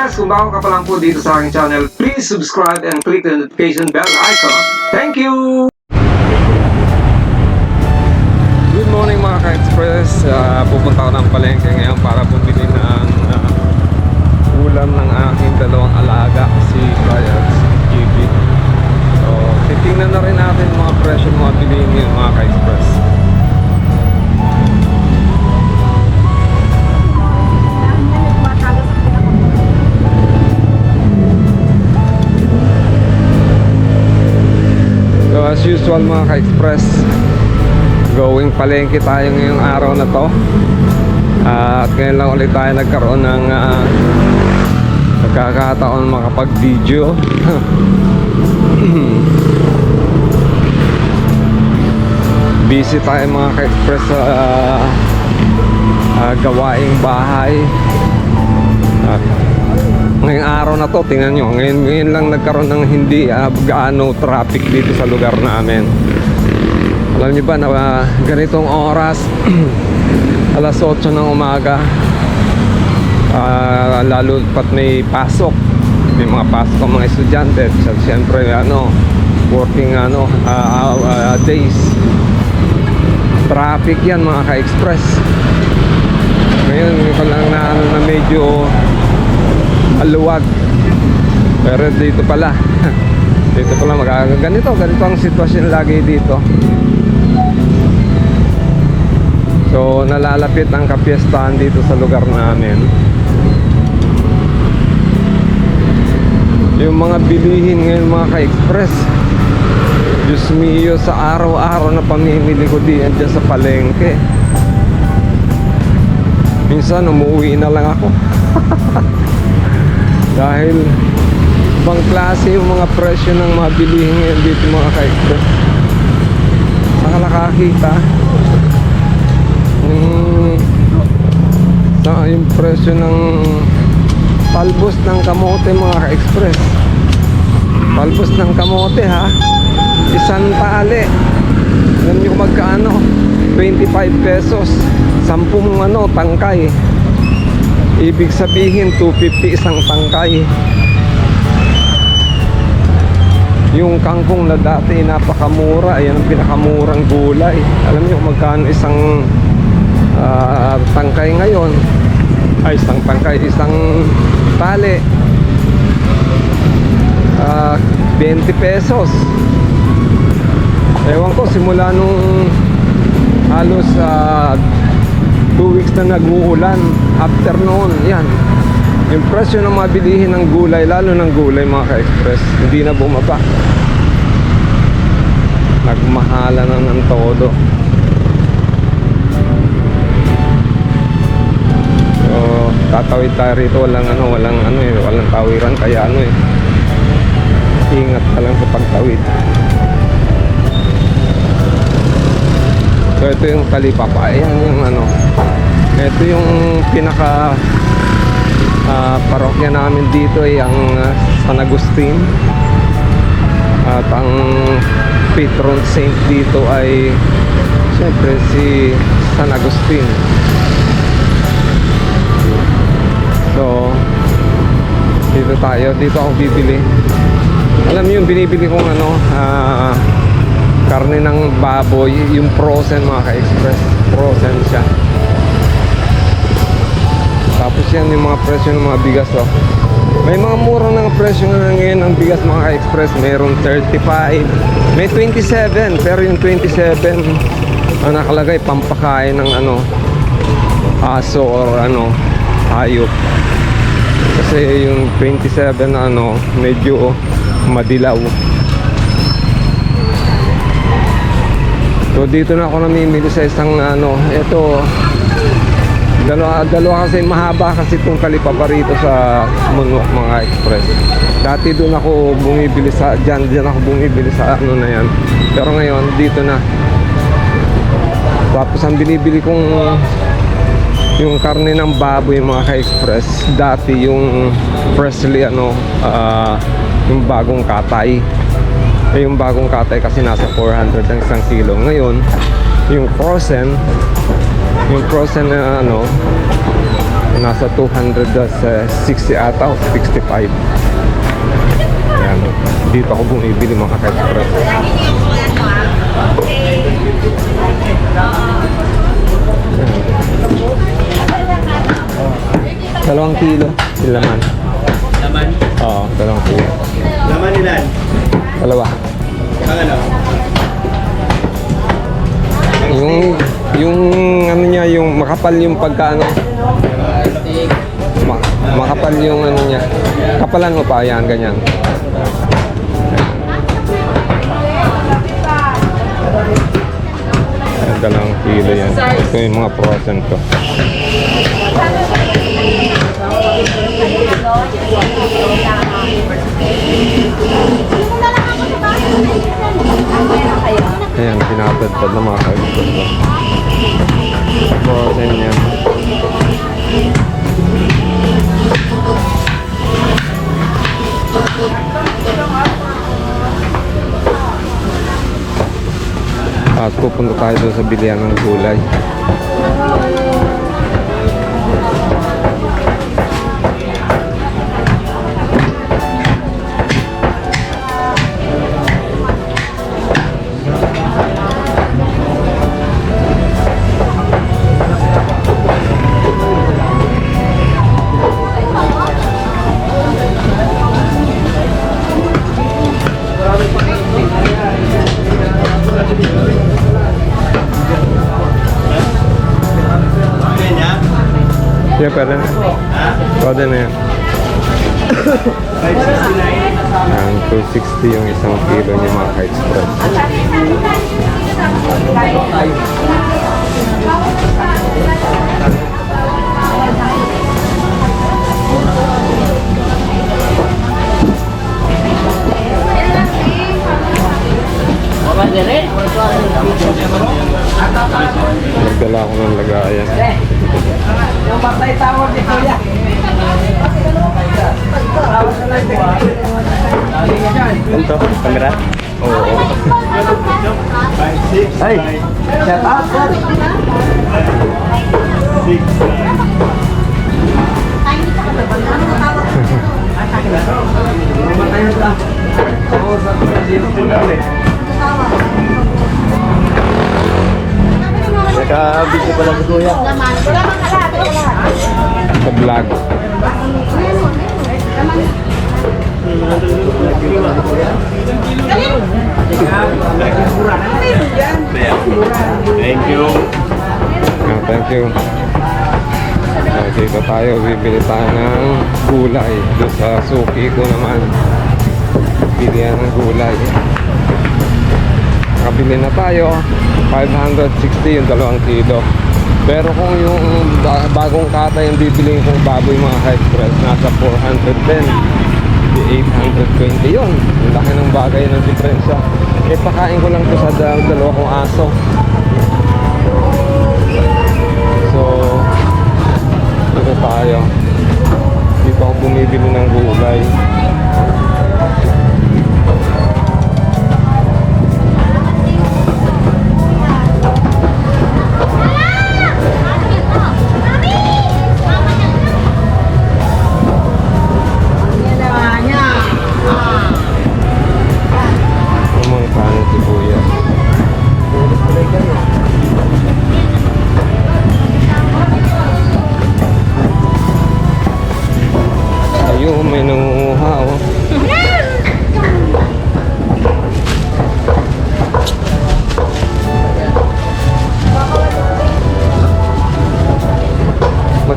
ka-express, kung bago ka pa lang po dito sa aking channel, please subscribe and click the notification bell icon. Thank you! Good morning mga ka-express. Ah, pupunta ako ng palengke ngayon para bumili ng ah, ulam ng aking dalawang alaga, si Kaya at si GB. So, titingnan na rin natin mga presyo mga bilihin mga ka-express. As usual mga ka-express Going palengke tayo ngayong araw na to. Ah, At ngayon lang ulit tayo nagkaroon ng uh, Nagkakataon makapag-video. Busy tayo mga ka-express sa ah, ah, gawaing bahay. Ngayong araw na to, tingnan nyo, ngayon, ngayon lang nagkaroon ng hindi uh, gaano traffic dito sa lugar namin. Alam niyo ba na ah, ganitong oras, alas 8 ng umaga, ah, lalo pat may pasok, may mga pasok ang mga estudyante, so, siyempre ano, working ano, ah, ah, days. Traffic yan mga ka-express. Ngayon ko lang na, ano, na medyo aluwag pero dito pala dito pala mag ganito ganito ang sitwasyon lagi dito. So nalalapit ang kapiestahan dito sa lugar namin. Yung mga bilihin ngayon mga ka-express Diyos mio sa araw-araw na pamimili ko diyan dyan sa palengke. Minsan umuwi na lang ako dahil ibang klase yung mga presyo ng mga bilihin ngayon dito mga ka-express saka nakakita yung, sa, yung presyo ng palbos ng kamote mga ka-express. Palbos ng kamote ha? Isang tali alam nyo kung magkano 25 pesos. 10 ano tangkay Ibig sabihin 250 isang tangkay. Yung kangkong na dati napakamura Ayan ang pinakamurang gulay. Alam kung magkano isang ah, tangkay ngayon? Ay isang tangkay Isang tali. Ah, 20 pesos. Ewan ko simula nung halos ah, 2 weeks na nag-uulan. After noon yan. Yung presyo ng mga bilihin ng gulay lalo ng gulay mga ka-express hindi na bumaba. Nagmahala na ng todo. So tatawid tayo rito. Walang ano walang ano eh. Walang tawiran kaya ano eh. Ingat ka lang sa pagtawid So ito yung talipapa. Ayan yung ano. Ito yung pinaka ah, parokya namin dito ay ang ah, San Agustin. At ang patron saint dito ay siyempre si San Agustin. So dito tayo, dito ako bibili. Alam niyo yung binibili kong ano, ah karne ng baboy, yung frozen mga ka-express, frozen siya. Tapos yan yung mga presyo ng mga bigas oh. May mga mura ng presyo na ngayon ng bigas mga ka-express, mayroong 35, may 27, pero yung 27 ang nakalagay pampakain ng ano aso or ano hayop. Kasi yung 27 na ano medyo madilaw. So dito na ako namimili sa isang ano, ito dalawa, dalawa kasi mahaba kasi itong kalipapa rito sa Munwak mga express. Dati doon ako bumibili sa diyan diyan ako bumibili sa ano na yan. Pero ngayon dito na. Tapos ang binibili kong yung karne ng baboy mga ka-express dati yung freshly ano ah, yung bagong katay eh, yung bagong katay kasi nasa 400 ang isang kilo. Ngayon, yung frozen, yung frozen na ano, nasa 260 ata o 65. Yan. Dito ako bumibili mga ka-express. Dalawang kilo. Laman. Laman. Oo, dalawang kilo. Laman ilan? Dalawa. Ano? Yung, yung ano niya, yung makapal yung pagkaano. Ma makapal yung ano niya. Kapalan mo pa, yan, ganyan. Dalawang kilo yan. Ito yung mga frozen ko. Ayan, pinapad-pad ng mga kaibigan ko. Frozen yan. At pupunta tayo sa bilihan ng gulay. Yeah, pwede na. Pwede na yan. 569. Ang 260 yung isang kilo niya mga ka-express. Nagdala ako ng lagayan. Yung patay tawag ni Kuya. Ito, camera? Oo. Ay, shout out sir. Naka-video pala si Kuya. Sa vlog. Thank you. Ah, thank you. So, dito tayo, bibili tayo ng gulay. Doon sa suki ko naman. Bilihan ng gulay. Nakabili na tayo. 560 yung dalawang kilo. Pero kung yung ba- bagong kata yung bibiliin kong baboy mga ka-express, nasa 410. Di 820 yun. Ang laki ng bagay ng diferensya. Eh, pakain ko lang to sa dal- dalawa kong aso. So, dito tayo. Dito ako bumibili ng gulay.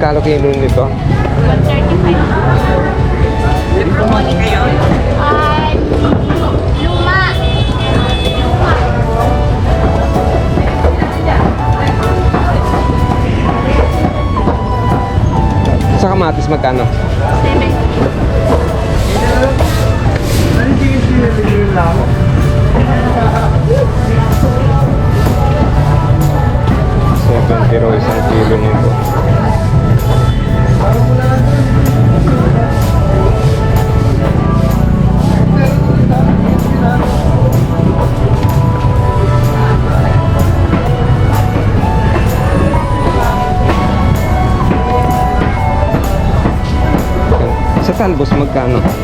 Magkano kilo nito? Ay, luma. Sa kamatis magkano? Seven talbos magkano?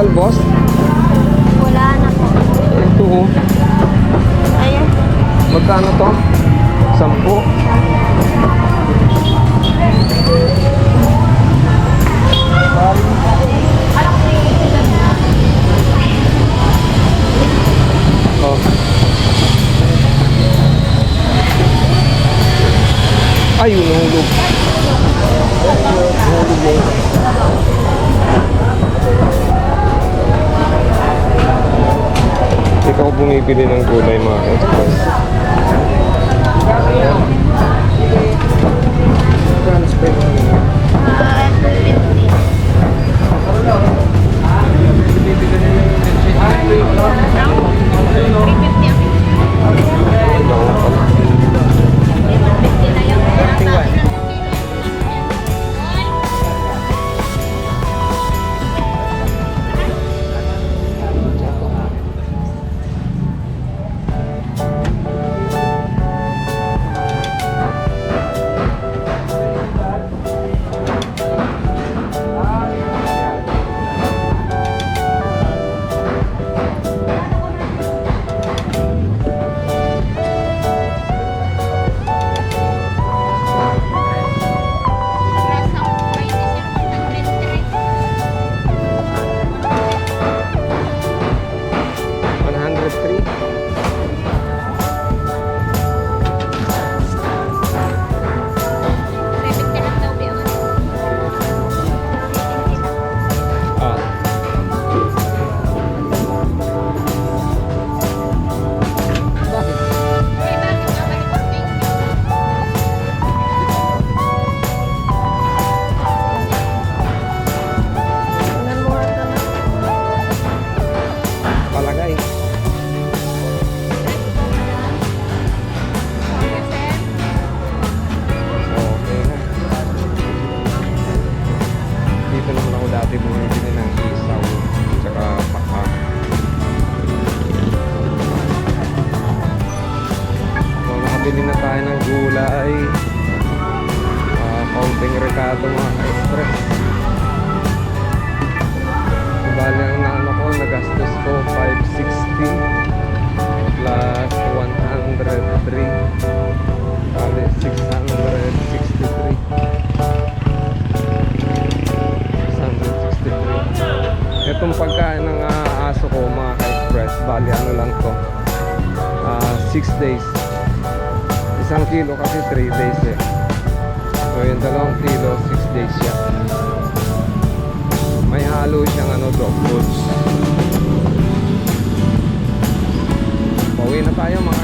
Walang talbos? Wala na po. Ito oh. Ayan. Magkano to? Sampu? Oh. Ay, yun, nahulog. Nahulog mo. Ikaw bumibili ng gulay mga express. Ah, 250. 6 days. Isang kilo kasi 3 days eh. So yung dalawang kilo, 6 days siya. May halo siyang ano, dog foods. Pauwi na tayo mga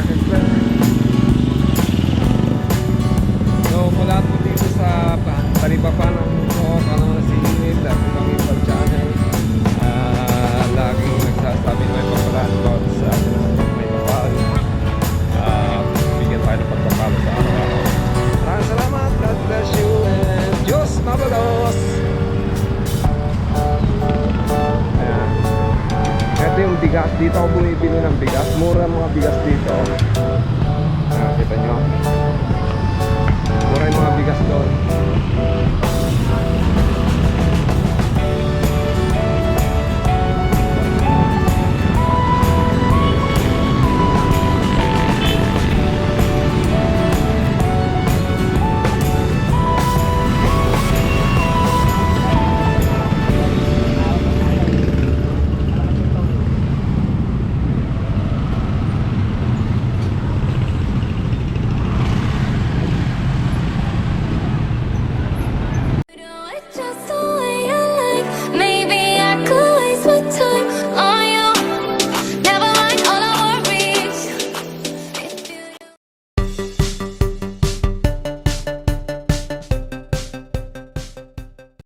bigas. Dito ako bumibili ng bigas. Mura mga bigas dito. Ayan, kita nyo. Mura yung mga bigas doon.